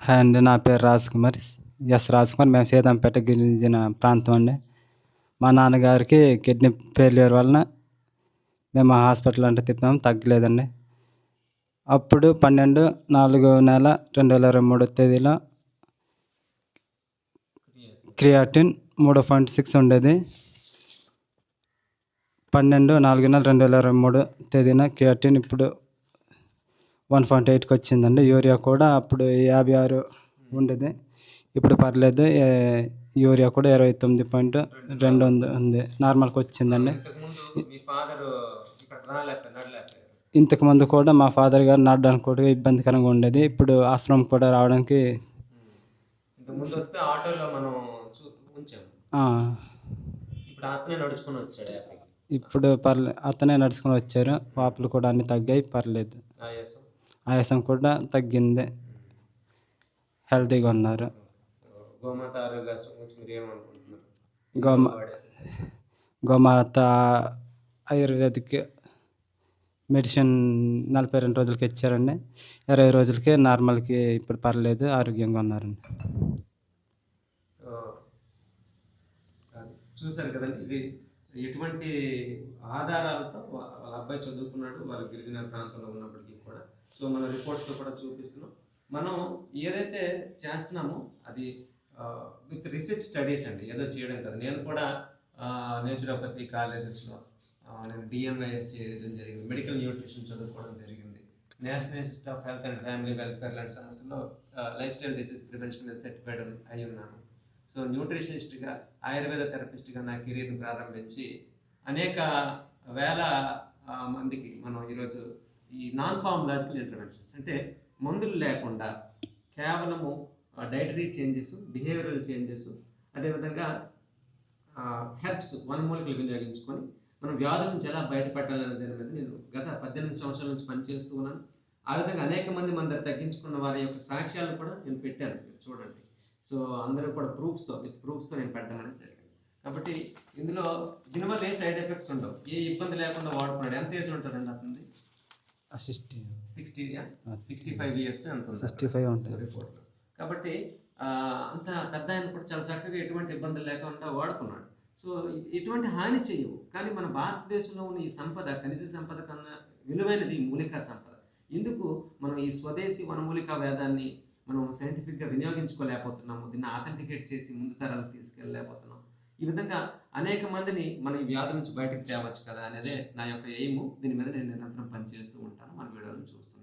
Hi అండి నా పేరు రాజ్ కుమార్ ఎస్ రాజ్ కుమార్ మేము సీతంపేట గిరిజన ప్రాంతం అండి మా నాన్నగారికి కిడ్నీ ఫెయిల్యూర్ వలన మేము హాస్పిటల్ అంటే తిప్పాము తగ్గలేదండి అప్పుడు పన్నెండు నాలుగు నెల రెండు వేల ఇరవై మూడో తేదీలో క్రియాటిన్ మూడు పాయింట్ సిక్స్ ఉండేది పన్నెండు నాలుగు నెల రెండు వేల ఇరవై మూడు తేదీన క్రియాటిన్ ఇప్పుడు వన్ పాయింట్ ఎయిట్కి వచ్చిందండి. యూరియా కూడా అప్పుడు యాభై ఆరు ఉండేది. ఇప్పుడు పర్లేదు యూరియా కూడా ఇరవై తొమ్మిది పాయింట్ రెండు ఉంది ఉంది. నార్మల్కి వచ్చిందండి. ఇంతకుముందు కూడా మా ఫాదర్ గారు నడడానికి కూడా ఇబ్బందికరంగా ఉండేది. ఇప్పుడు ఆశ్రమం కూడా రావడానికి ఇప్పుడు ఇప్పుడు పర్లే అతనే నడుచుకొని వచ్చారు. వాపులు కూడా అన్ని తగ్గాయి పర్లేదు. ఆయాసం కూడా తగ్గింది. హెల్తీగా ఉన్నారు. గోమాత గోమ. గోమాత ఆయుర్వేదిక్ మెడిసిన్ నలభై రెండు రోజులకి ఇచ్చారండి. ఇరవై రోజులకి నార్మల్కి ఇప్పుడు పర్లేదు ఆరోగ్యంగా ఉన్నారండి. చూశారు కదండి ఇది ఎటువంటి ఆధారాలతో వాళ్ళ అబ్బాయి చదువుకున్నాడు వాళ్ళ గిరిజన ప్రాంతంలో ఉన్నప్పటికీ కూడా సో మన రిపోర్ట్స్లో కూడా చూపిస్తున్నాం. మనం ఏదైతే చేస్తున్నామో అది విత్ రీసెర్చ్ స్టడీస్ అండి ఏదో చేయడం కదా. నేను కూడా నేచురోపతి కాలేజెస్లో నేను డిఎంఐఎస్ చేయడం జరిగింది. మెడికల్ న్యూట్రిషన్ చదువుకోవడం జరిగింది. National institute of health and family welfare లాంటి సమస్యల్లో లైఫ్ స్టైల్ డిజీస్ ప్రివెన్షన్ మీద సర్టిఫైడ్ అయి ఉన్నాను. సో న్యూట్రిషనిస్ట్గా ఆయుర్వేద థెరపిస్ట్గా నా కెరీర్ని ప్రారంభించి అనేక వేల మందికి మనం ఈరోజు ఈ నాన్ ఫార్మలాజికల్ ఇంటర్వెన్షన్స్ అంటే మందులు లేకుండా కేవలము డైటరీ చేంజెస్ బిహేవియరల్ చేంజెస్ అదేవిధంగా హెర్బ్స్ వనమూలికలు వినియోగించుకొని మనం వ్యాధుల నుంచి ఎలా బయటపడాలనే దాని మీద నేను గత పద్దెనిమిది సంవత్సరాల నుంచి పనిచేస్తూ ఉన్నాను. ఆ విధంగా అనేక మంది మన దగ్గర తగ్గించుకున్న వారి యొక్క సాక్ష్యాలను కూడా నేను పెట్టాను. మీరు చూడండి. సో అందరూ కూడా ప్రూఫ్స్తో విత్ ప్రూఫ్స్తో నేను పెట్టడం అనేది జరిగింది. కాబట్టి ఇందులో దీనివల్ల ఏ సైడ్ ఎఫెక్ట్స్ ఉండవు. ఏ ఇబ్బంది లేకుండా వాడుకున్నాడు. ఎంత ఏజ్ ఉంటుందండి అతనిది? Sixty sixty sixty five years ఎంత సిక్స్టీ ఫైవ్ ఉంటుంది. రిపోర్ట్లో కాబట్టి అంత పెద్ద ఆయన కూడా చాలా చక్కగా ఎటువంటి ఇబ్బందులు లేకుండా వాడుకున్నాడు. సో ఎటువంటి హాని చేయవు. కానీ మన భారతదేశంలో ఉన్న ఈ సంపద ఖనిజ సంపద కన్నా విలువైనది మూలికా సంపద. ఎందుకు? మనం ఈ స్వదేశీ వనమూలికా వేదాన్ని మనం సైంటిఫిక్గా వినియోగించుకోలేకపోతున్నాము దీన్ని ఆథెంటికేట్ చేసి ముందు తరాలకు తీసుకెళ్ళలేకపోతున్నాం. ఈ విధంగా అనేక మందిని మన ఈ వ్యాధి నుంచి బయటకు తేవచ్చు కదా అనేదే నా యొక్క ఎయిమ్. దీని మీద నేను నిరంతరం పనిచేస్తూ ఉంటాను. మన వీడియోలను చూస్తున్నాను